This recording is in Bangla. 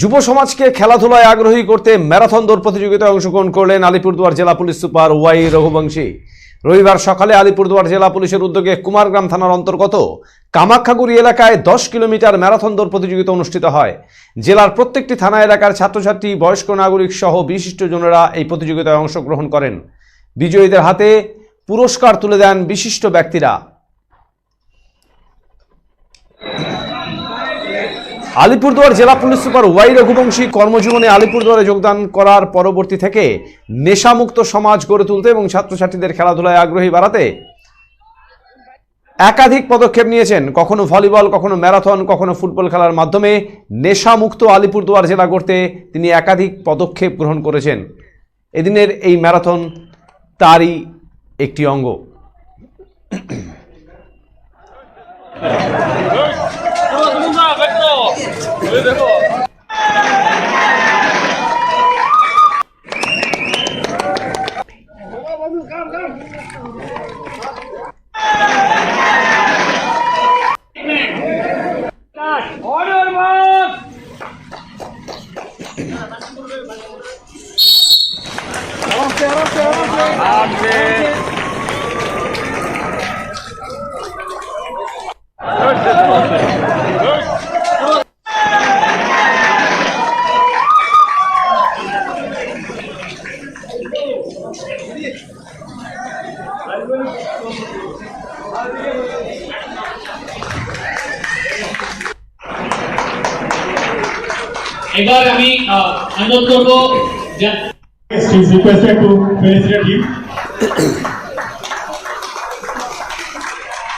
যুব সমাজকে খেলাধুলায় আগ্রহী করতে ম্যারাথন দৌড় প্রতিযোগিতায় অংশগ্রহণ করলেন আলিপুরদুয়ার জেলা পুলিশ সুপার ওয়াই রঘুবংশী। রবিবার সকালে আলিপুরদুয়ার জেলা পুলিশের উদ্যোগে কুমারগ্রাম থানার অন্তর্গত কামাখ্যাগুড়ি এলাকায় দশ কিলোমিটার ম্যারাথন দৌড় প্রতিযোগিতা অনুষ্ঠিত হয়। জেলার প্রত্যেকটি থানা এলাকার ছাত্রছাত্রী, বয়স্ক নাগরিক সহ বিশিষ্টজনেরা এই প্রতিযোগিতায় অংশগ্রহণ করেন। বিজয়ীদের হাতে পুরস্কার তুলে দেন বিশিষ্ট ব্যক্তিরা। আলিপুরদুয়ার জেলা পুলিশ সুপার ওয়াই রঘুবংশী কর্মজীবনে আলিপুরদুয়ারে যোগদান করার পরবর্তী থেকে নেশামুক্ত সমাজ গড়ে তুলতে এবং ছাত্রছাত্রীদের খেলাধুলায় আগ্রহী বাড়াতে একাধিক পদক্ষেপ নিয়েছেন। কখনো ভলিবল, কখনো ম্যারাথন, কখনো ফুটবল খেলার মাধ্যমে নেশামুক্ত আলিপুরদুয়ার জেলা করতে তিনি একাধিক পদক্ষেপ গ্রহণ করেছেন। এদিনের এই ম্যারাথন তারই একটি অঙ্গ। देखो এবার আমি আহ, অনুরোধ করবো যে He